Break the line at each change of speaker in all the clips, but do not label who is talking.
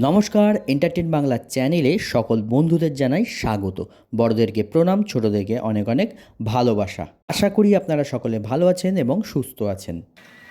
নমস্কার এন্টারটেন বাংলা চ্যানেলে সকল বন্ধুদের জানাই স্বাগত। বড়দেরকে প্রণাম, ছোটদেরকে অনেক অনেক ভালোবাসা। আশা করি আপনারা সকলে ভালো আছেন এবং সুস্থ আছেন।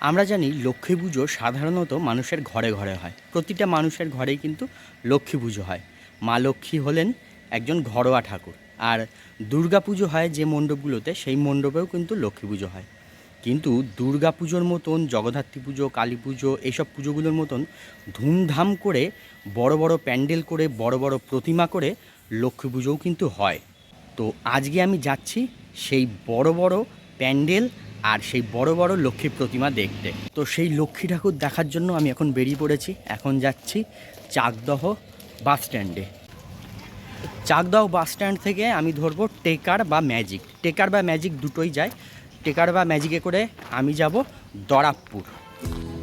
আমরা জানি লক্ষ্মী পুজো সাধারণত মানুষের ঘরে ঘরে হয়। প্রতিটা মানুষের ঘরেই কিন্তু লক্ষ্মী পুজো হয়। মা লক্ষ্মী হলেন একজন ঘরোয়া ঠাকুর। আর দুর্গা পুজো হয় যে মণ্ডপগুলোতে, সেই মণ্ডপেও কিন্তু লক্ষ্মী পুজো হয়। কিন্তু দুর্গা পুজোর মতন, জগদ্ধাত্রী পুজো, কালী পুজো, এইসব পুজোগুলোর মতন ধুমধাম করে বড় বড় প্যান্ডেল করে, বড় বড় প্রতিমা করে লক্ষ্মী পুজোও কিন্তু হয়। তো আজকে আমি যাচ্ছি সেই বড় বড় প্যান্ডেল আর সেই বড় বড় লক্ষ্মী প্রতিমা দেখতে। তো সেই লক্ষ্মী ঠাকুর দেখার জন্য আমি এখন বেরিয়ে পড়েছি। এখন যাচ্ছি চাকদহ বাস স্ট্যান্ডে। চাকদাও বাস স্ট্যান্ড থেকে আমি ধরবো টেকার বা ম্যাজিক। টেকার বা ম্যাজিক দুটোই যায়। টেকার বা ম্যাজিকে করে আমি যাব দরাবপুর।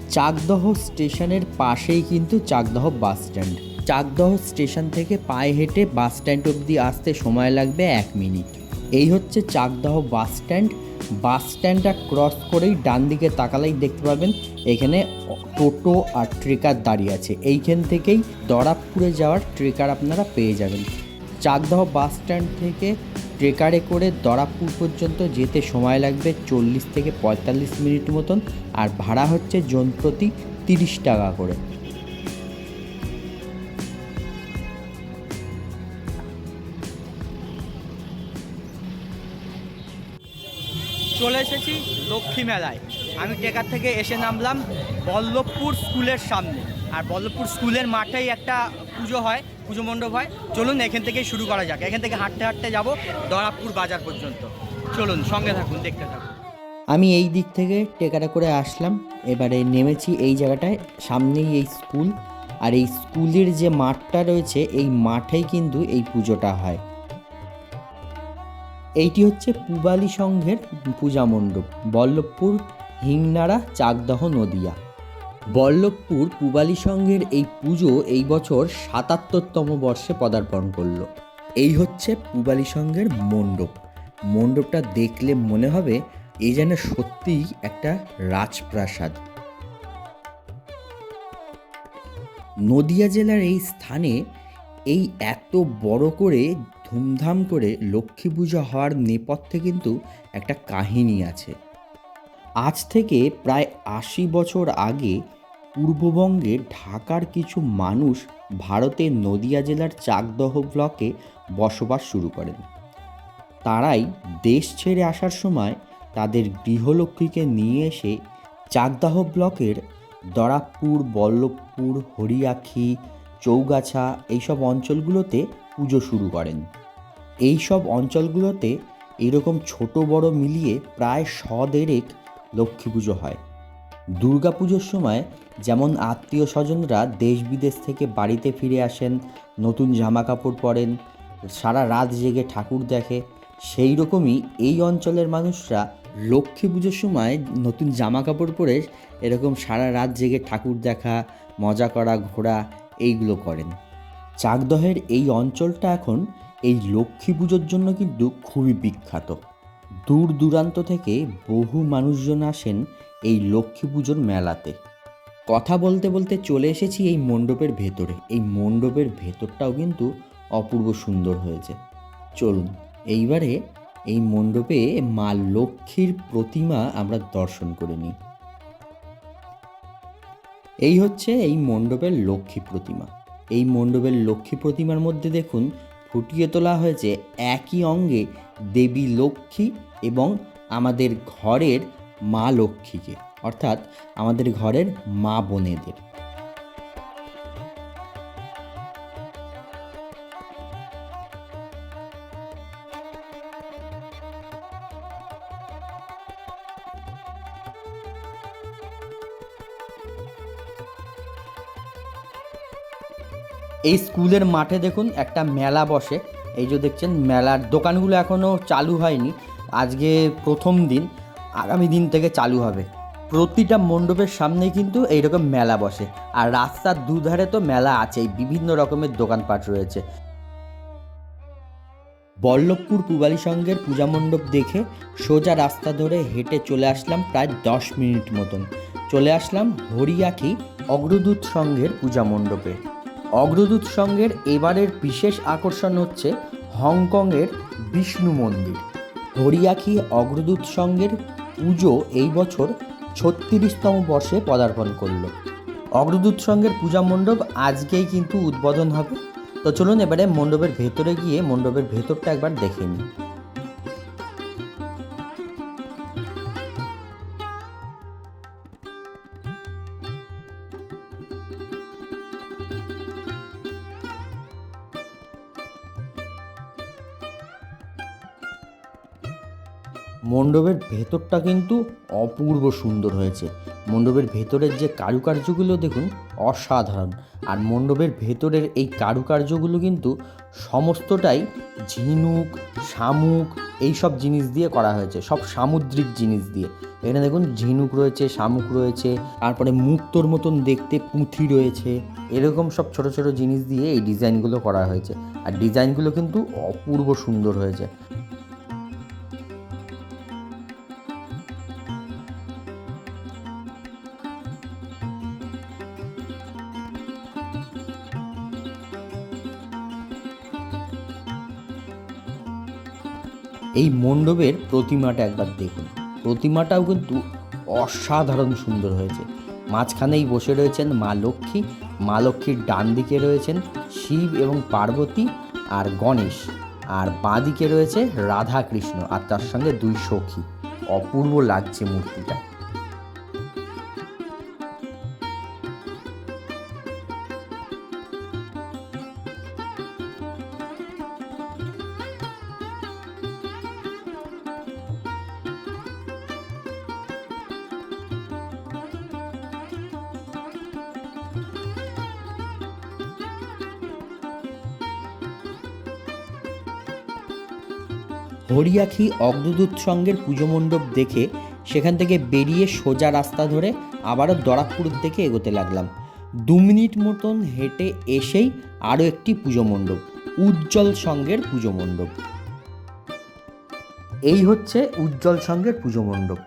চাকদহ স্টেশনের পাশেই কিন্তু Chakdaha bus stand. Chakdaha station থেকে পায়ে হেঁটে বাস স্ট্যান্ড অবধি আসতে সময় লাগবে এক মিনিট। এই হচ্ছে চাকদহ বাস স্ট্যান্ড। বাস স্ট্যান্ডটা ক্রস করেই ডান দিকে তাকালেই দেখতে পাবেন এখানে টোটো আর ট্রেকার দাঁড়িয়ে আছে। এইখান থেকেই দরাবপুরে যাওয়ার ট্রেকার আপনারা পেয়ে যাবেন। চাকদহ বাস স্ট্যান্ড থেকে ট্রেকারে করে দরাপুর পর্যন্ত যেতে সময় লাগবে চল্লিশ থেকে পঁয়তাল্লিশ মিনিট মতন, আর ভাড়া হচ্ছে জন প্রতি তিরিশ টাকা করে। চলে এসেছি লক্ষ্মী মেলায়। আমি টেকার থেকে এসে নামলাম বল্লভপুর স্কুলের সামনে। আর বল্লভপুর স্কুলের মাঠেই একটা পুজো হয়, পুজো মণ্ডপ হয়। চলুন এখান থেকেই শুরু করা যাক। এখান থেকে হাঁটতে হাঁটতে যাব দরাবপুর বাজার পর্যন্ত। চলুন, সঙ্গে থাকুন, দেখতে থাকুন। আমি এই দিক থেকে টেকাটা করে আসলাম। এবারে নেমেছি এই জায়গাটায়, সামনেই এই স্কুল। আর এই স্কুলের যে মাঠটা রয়েছে, এই মাঠেই কিন্তু এই পুজোটা হয়। এইটি হচ্ছে পূবালী সংঘের পূজা মণ্ডপ, বল্লভপুর হিংনাড়া চাকদহ নদিয়া। বল্লভপুর পূবালী সংঘের এই পুজো এই বছর সাতাত্তরতম বর্ষে পদার্পণ করল। এই হচ্ছে পূবালী সংঘের মণ্ডপ। মণ্ডপটা দেখলে মনে হবে এই যেন সত্যিই একটা রাজপ্রাসাদ। নদিয়া জেলার এই স্থানে এই এত বড় করে ধুমধাম করে লক্ষ্মী পুজো হওয়ার নেপথ্যে কিন্তু একটা কাহিনী আছে। আজ থেকে প্রায় আশি বছর আগে পূর্ববঙ্গে ঢাকার কিছু মানুষ ভারতের নদিয়া জেলার চাকদহ ব্লকে বসবাস শুরু করেন। তারাই দেশ ছেড়ে আসার সময় তাদের গৃহলক্ষ্মীকে নিয়ে এসে চাকদাহ ব্লকের দরাবপুর বল্লভপুর, হরিয়াখি, চৌগাছা এইসব অঞ্চলগুলোতে পুজো শুরু করেন। এই সব অঞ্চলগুলোতে এরকম ছোট বড় মিলিয়ে প্রায় শ দেড়েক লক্ষ্মী পুজো হয়। দুর্গা পুজোর সময় যেমন আত্মীয় স্বজনরা দেশ বিদেশ থেকে বাড়িতে ফিরে আসেন, নতুন জামা কাপড় পরেন, সারা রাত জেগে ঠাকুর দেখে, সেই রকমই এই অঞ্চলের মানুষরা লক্ষ্মী পুজোর সময় নতুন জামা কাপড় পরে এরকম সারা রাত জেগে ঠাকুর দেখা, মজা করা, ঘোরা এইগুলো করেন। চাকদহের এই অঞ্চলটা এখন এই লক্ষ্মী পুজোর জন্য কিন্তু খুবই বিখ্যাত। দূর দূরান্ত থেকে বহু মানুষজন আসেন এই লক্ষ্মী পুজোর মেলাতে। কথা বলতে বলতে চলে এসেছি এই মণ্ডপের ভেতরে। এই মণ্ডপের ভেতরটাও কিন্তু অপূর্ব সুন্দর হয়েছে। চলুন, এইবারে এই মণ্ডপে মা লক্ষ্মীর প্রতিমা আমরা দর্শন করে নিই। এই হচ্ছে এই মণ্ডপের লক্ষ্মী প্রতিমা। এই মণ্ডপের লক্ষ্মী প্রতিমার মধ্যে দেখুন, ফুটিয়ে তোলা হয়েছে একই অঙ্গে দেবী লক্ষ্মী এবং আমাদের ঘরের মা লক্ষ্মীকে, অর্থাৎ আমাদের ঘরের মা বোনেদের। এই স্কুলের মাঠে দেখুন একটা মেলা বসে। এই যে দেখছেন, মেলার দোকানগুলো এখনও চালু হয়নি। আজকে প্রথম দিন। আগামী দিন থেকে চালু হবে। প্রতিটা মণ্ডপের সামনেই কিন্তু এইরকম মেলা বসে। আর রাস্তার দুধারে তো মেলা আছেই, বিভিন্ন রকমের দোকানপাট রয়েছে। বল্লভপুর পূবালী সংঘের পূজা মণ্ডপ দেখে সোজা রাস্তা ধরে হেঁটে চলে আসলাম প্রায় দশ মিনিট মতন। চলে আসলাম হরিয়াখি অগ্রদূত সংঘের পূজা মণ্ডপে। অগ্রদূত সঙ্গের এবারের বিশেষ আকর্ষণ হচ্ছে হংকংয়ের বিষ্ণু মন্দির। হরিয়াখি অগ্রদূত সঙ্গের পুজো এই বছর ছত্রিশতম বর্ষে পদার্পণ করল। অগ্রদূত সঙ্গের পূজা মণ্ডপ আজকেই কিন্তু উদ্বোধন হবে। তো চলুন এবারে মণ্ডপের ভেতরে গিয়ে মণ্ডপের ভেতরটা একবার দেখে নিই। মণ্ডপের ভেতরটা কিন্তু অপূর্ব সুন্দর হয়েছে। মণ্ডপের ভেতরের যে কারুকার্যগুলো দেখুন, অসাধারণ। আর মণ্ডপের ভেতরের এই কারুকার্যগুলো কিন্তু সমস্তটাই ঝিনুক, শামুক এই সব জিনিস দিয়ে করা হয়েছে। সব সামুদ্রিক জিনিস দিয়ে। এখানে দেখুন ঝিনুক রয়েছে, শামুক রয়েছে, তারপরে মুক্তোর মতন দেখতে পুঁথি রয়েছে। এরকম সব ছোট ছোট জিনিস দিয়ে এই ডিজাইনগুলো করা হয়েছে। আর ডিজাইনগুলো কিন্তু অপূর্ব সুন্দর হয়েছে। এই মণ্ডপের প্রতিমাটা একবার দেখুন। প্রতিমাটাও কিন্তু অসাধারণ সুন্দর হয়েছে। মাঝখানেই বসে রয়েছেন মা লক্ষ্মী, মা লক্ষ্মীর ডান দিকে রয়েছেন শিব এবং পার্বতী আর গণেশ। আর বাঁ দিকে রয়েছে রাধা কৃষ্ণ আর তার সঙ্গে দুই সখী। অপূর্ব লাগছে মূর্তিটা। হরিয়াখি অগ্রদূত সঙ্গের পুজো মণ্ডপ দেখে সেখান থেকে বেরিয়ে সোজা রাস্তা ধরে আবারও দরাকপুরের দিকে এগোতে লাগলাম। দু মিনিট মতন হেঁটে এসেই আরও একটি পুজো মণ্ডপ, উজ্জ্বল সঙ্গের পুজো মণ্ডপ। এই হচ্ছে উজ্জ্বল সঙ্গের পুজো মণ্ডপ।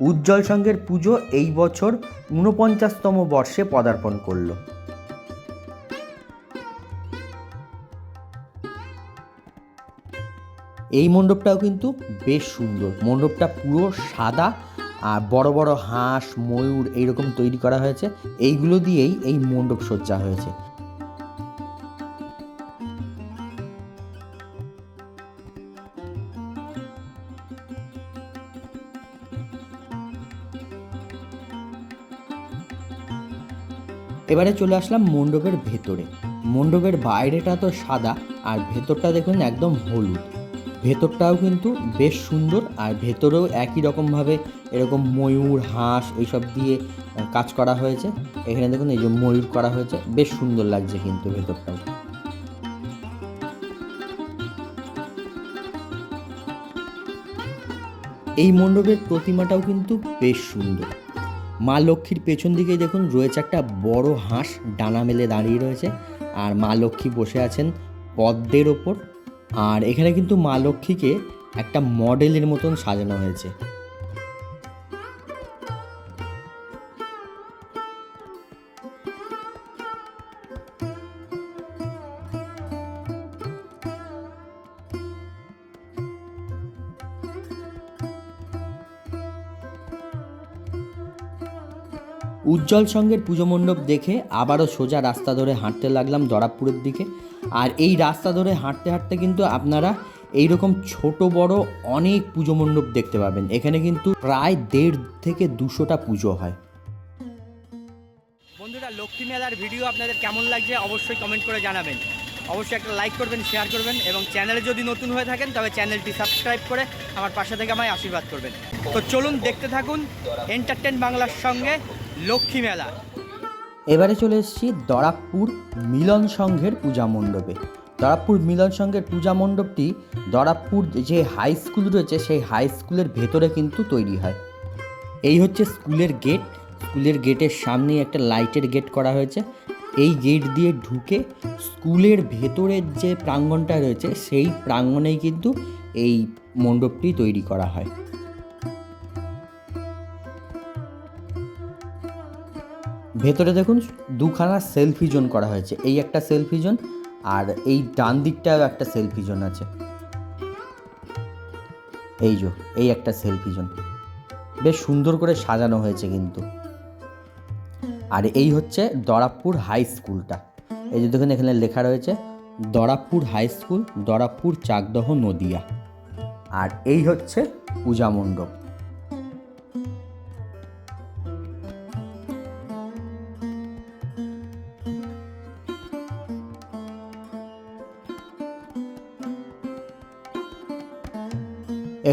উজ্জ্বল সঙ্গের পুজো এই বছর ঊনপঞ্চাশতম বর্ষে পদার্পণ করল। এই মণ্ডপটাও কিন্তু বেশ সুন্দর। মণ্ডপটা পুরো সাদা আর বড় বড় হাঁস, ময়ূর এইরকম তৈরি করা হয়েছে। এইগুলো দিয়েই এই মণ্ডপ সজ্জা হয়েছে। এবারে চলে আসলাম মণ্ডপের ভেতরে। মণ্ডপের বাইরেটা তো সাদা আর ভেতরটা দেখুন একদম হলুদ। ভেতরটাও কিন্তু বেশ সুন্দর আর ভেতরেও একই রকমভাবে এরকম ময়ূর, হাঁস এইসব দিয়ে কাজ করা হয়েছে। এখানে দেখুন এই যে ময়ূর করা হয়েছে, বেশ সুন্দর লাগছে কিন্তু ভেতরটাও। এই মণ্ডপের প্রতিমাটাও কিন্তু বেশ সুন্দর। মা লক্ষ্মীর পেছন দিকে দেখুন রয়েছে একটা বড় হাঁস, ডানা মেলে দাঁড়িয়ে রয়েছে। আর মা লক্ষ্মী বসে আছেন পদ্মের ওপর। আর এখানে কিন্তু মা লক্ষ্মীকে একটা মডেলের মতন সাজানো হয়েছে। উজ্জ্বল সঙ্গের পুজো মণ্ডপ দেখে আবারও সোজা রাস্তা ধরে হাঁটতে লাগলাম দরাবপুরের দিকে। আর এই রাস্তা ধরে হাঁটতে হাঁটতে কিন্তু আপনারা এইরকম ছোট, বড় অনেক পুজো মণ্ডপ দেখতে পাবেন। এখানে কিন্তু প্রায় দেড় থেকে দুশোটা পুজো হয়।
বন্ধুরা, লক্ষ্মী মেলার ভিডিও আপনাদের কেমন লাগছে অবশ্যই কমেন্ট করে জানাবেন। অবশ্যই একটা লাইক করবেন শেয়ার করবেন এবং চ্যানেলে যদি নতুন হয়ে থাকেন, তবে চ্যানেলটি সাবস্ক্রাইব করে আমার পাশে থেকে আমায় আশীর্বাদ করবেন। তো চলুন দেখতে থাকুন এন্টারটেন বাংলার সঙ্গে লক্ষ্মী মেলা।
এবারে চলে এসেছি দরাবপুর মিলন সংঘের পূজা মণ্ডপে। দরাবপুর মিলন সংঘের পূজা মণ্ডপটি দরাবপুর যে হাই স্কুল রয়েছে, সেই হাই স্কুলের ভেতরে কিন্তু তৈরি হয়। এই হচ্ছে স্কুলের গেট। স্কুলের গেটের সামনেই একটা লাইটের গেট করা হয়েছে। এই গেট দিয়ে ঢুকে স্কুলের ভেতরের যে প্রাঙ্গণটা রয়েছে, সেই প্রাঙ্গণেই কিন্তু এই মণ্ডপটি তৈরি করা হয়। ভেতরে দেখুন দুখানা সেলফি জোন করা হয়েছে। এই একটা সেলফি জোন আর এই ডান দিকটাও একটা সেলফি জোন আছে। এই যে, এই একটা সেলফি জোন বেশ সুন্দর করে সাজানো হয়েছে কিন্তু। আর এই হচ্ছে দরাবপুর হাই স্কুলটা এই যে দেখুন এখানে লেখা রয়েছে, দরাবপুর হাই স্কুল দরাবপুর চাকদহ নদিয়া। আর এই হচ্ছে পূজা মণ্ডপ।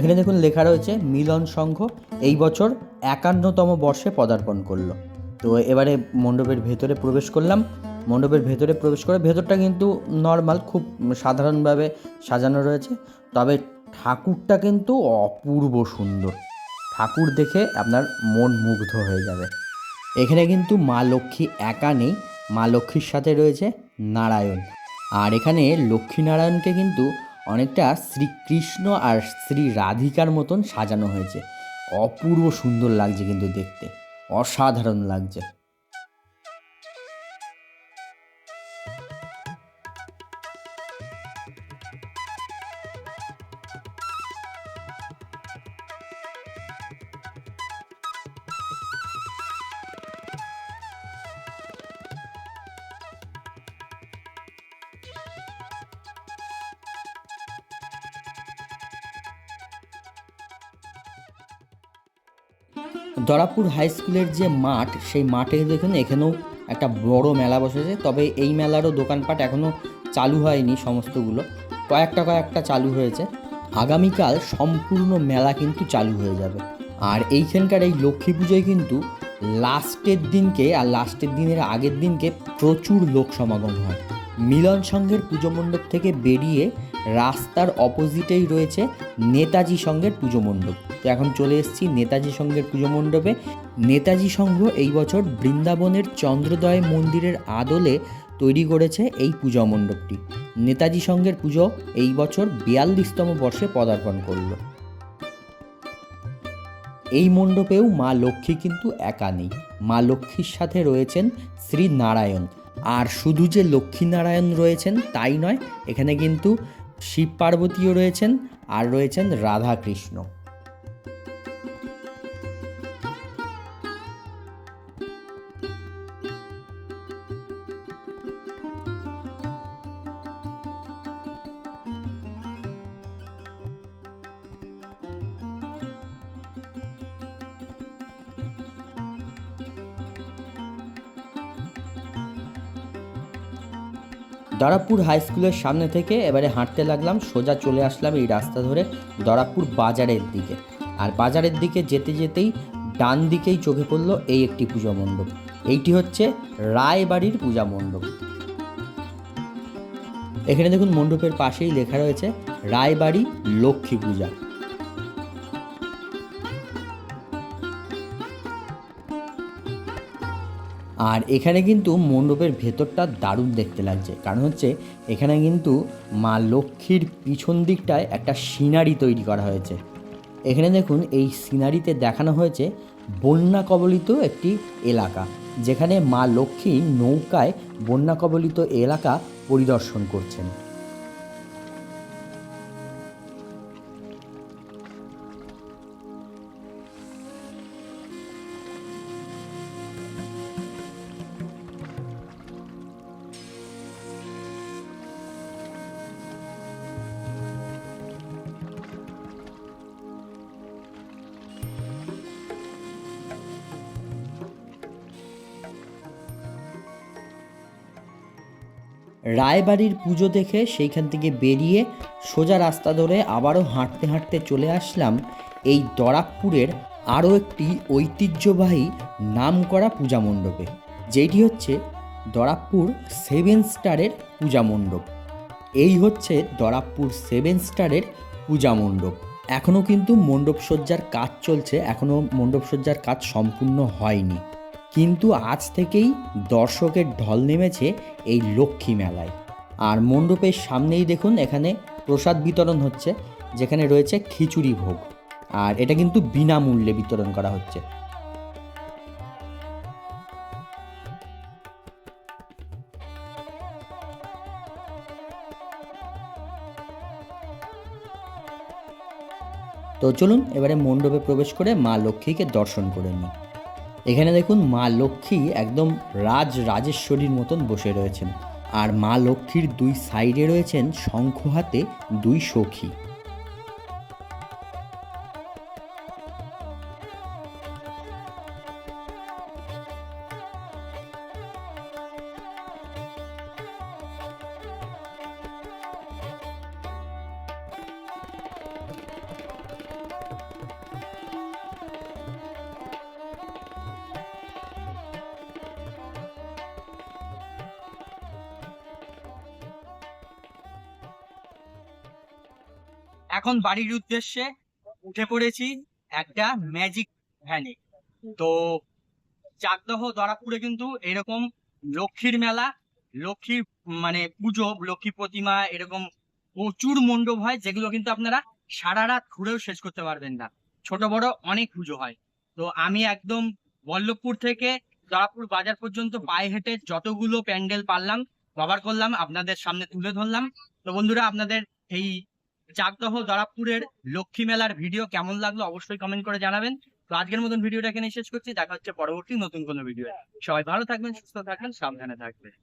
এখানে দেখুন লেখা রয়েছে, মিলন সংঘ এই বছর একান্নতম বর্ষে পদার্পণ করল। তো এবারে মণ্ডপের ভেতরে প্রবেশ করলাম। মণ্ডপের ভেতরে প্রবেশ করে ভেতরটা কিন্তু নর্মাল খুব সাধারণভাবে সাজানো রয়েছে। তবে ঠাকুরটা কিন্তু অপূর্ব সুন্দর। ঠাকুর দেখে আপনার মন মুগ্ধ হয়ে যাবে। এখানে কিন্তু মা লক্ষ্মী একা নেই, মা লক্ষ্মীর সাথে রয়েছে নারায়ণ। আর এখানে লক্ষ্মীনারায়ণকে কিন্তু অনেকটা শ্রীকৃষ্ণ আর শ্রী রাধিকার মতন সাজানো হয়েছে। অপূর্ব সুন্দর লাগছে কিন্তু দেখতে। অসাধারণ লাগছে। দরাপুর হাই স্কুলের যে মাঠ, সেই মাঠে দেখুন এখানেও একটা বড় মেলা বসেছে। তবে এই মেলারও দোকানপাট এখনও চালু হয়নি সমস্তগুলো। কয়েকটা কয়েকটা চালু হয়েছে। আগামীকাল সম্পূর্ণ মেলা কিন্তু চালু হয়ে যাবে। আর এইখানকার এই লক্ষ্মী পুজোয় কিন্তু লাস্টের দিনকে আর লাস্টের দিনের আগের দিনকে প্রচুর লোক সমাগম হয়। মিলন সংঘের পুজো মণ্ডপ থেকে বেরিয়ে রাস্তার অপোজিটেই রয়েছে নেতাজি সংঘের পুজো মণ্ডপ। তো এখন চলে এসেছি নেতাজি সংঘের পুজো মণ্ডপে। নেতাজি সংঘ এই বছর বৃন্দাবনের চন্দ্রদয় মন্দিরের আদলে তৈরি করেছে এই পূজা মণ্ডপটি। নেতাজি সংঘের পুজো এই বছর বিয়াল্লিশতম বর্ষে পদার্পণ করল। এই মণ্ডপেও মা লক্ষ্মী কিন্তু একা নেই। মা লক্ষ্মীর সাথে রয়েছেন শ্রী নারায়ণ। আর শুধু যে লক্ষ্মীনারায়ণ রয়েছেন তাই নয়, এখানে কিন্তু শিব পার্বতীও রয়েছেন আর রয়েছেন রাধা কৃষ্ণ দরাবপুর হাই স্কুলের সামনে থেকে এবারে হাঁটতে লাগলাম, সোজা চলে আসলাম এই রাস্তা ধরে দরাপুর বাজারের দিকে। আর বাজারের দিকে যেতে যেতেই ডান দিকেই চোখে পড়ল এই একটি পূজা মণ্ডপ। এইটি হচ্ছে রায়বাড়ির পূজা মণ্ডপ। এখানে দেখুন মণ্ডপের পাশেই লেখা রয়েছে, রায়বাড়ি লক্ষ্মী পূজা। আর এখানে কিন্তু মণ্ডপের ভেতরটা দারুণ দেখতে লাগছে। কারণ হচ্ছে, এখানে কিন্তু মা লক্ষ্মীর পিছন দিকটায় একটা সিনারি তৈরি করা হয়েছে। এখানে দেখুন, এই সিনারিতে দেখানো হয়েছে বন্যা কবলিত একটি এলাকা, যেখানে মা লক্ষ্মী নৌকায় বন্যা কবলিত এলাকা পরিদর্শন করছেন। রায়বাড়ির পুজো দেখে সেইখান থেকে বেরিয়ে সোজা রাস্তা ধরে আবারও হাঁটতে হাঁটতে চলে আসলাম এই দরাকপুরের আরও একটি ঐতিহ্যবাহী নামকরা পূজা মণ্ডপে, যেটি হচ্ছে দরাকপুর সেভেন স্টারের পূজা মণ্ডপ। এই হচ্ছে দরাকপুর সেভেন স্টারের পূজা মণ্ডপ। এখনও কিন্তু মণ্ডপসজ্জার কাজ চলছে, এখনও মণ্ডপসজ্জার কাজ সম্পূর্ণ হয়নি। কিন্তু আজ থেকেই দর্শকের ঢল নেমেছে এই লক্ষ্মী মেলায়। আর মণ্ডপের সামনেই দেখুন এখানে প্রসাদ বিতরণ হচ্ছে, যেখানে রয়েছে খিচুড়ি ভোগ। আর এটা কিন্তু বিনামূল্যে বিতরণ করা হচ্ছে। তো চলুন, এবারে মণ্ডপে প্রবেশ করে মা লক্ষ্মীকে দর্শন করে নিই। এখানে দেখুন মা লক্ষ্মী একদম রাজ রাজেশ্বরীর মতন বসে রয়েছেন। আর মা লক্ষ্মীর দুই সাইডে রয়েছেন শঙ্খ হাতে দুই সখী।
এখন বাড়ির উদ্দেশ্যে উঠে পড়েছি একটা ম্যাজিক ভ্যানে তো চাকদহ দরাপুরে কিন্তু এরকম লক্ষ্মীর মেলা, লক্ষ্মীর মানে পুজো, লক্ষ্মী প্রতিমা, এরকম প্রচুর মণ্ডপ হয়, যেগুলো কিন্তু আপনারা সারা রাত ঘুরেও শেষ করতে পারবেন না। ছোট বড় অনেক পুজো হয়। তো আমি একদম বল্লভপুর থেকে দরাপুর বাজার পর্যন্ত পায়ে হেঁটে যতগুলো প্যান্ডেল পারলাম কভার করলাম, আপনাদের সামনে তুলে ধরলাম। তো বন্ধুরা, আপনাদের এই চাকদহ দরাপুরের লক্ষ্মী মেলার ভিডিও কেমন লাগল অবশ্যই কমেন্ট করে জানাবেন। তো আজকের মতন ভিডিওটা এখানে শেষ করছি, দেখা হচ্ছে পরবর্তী নতুন কোনো ভিডিও সবাই ভালো থাকবেন, সুস্থ থাকবেন, সাবধানে থাকবেন।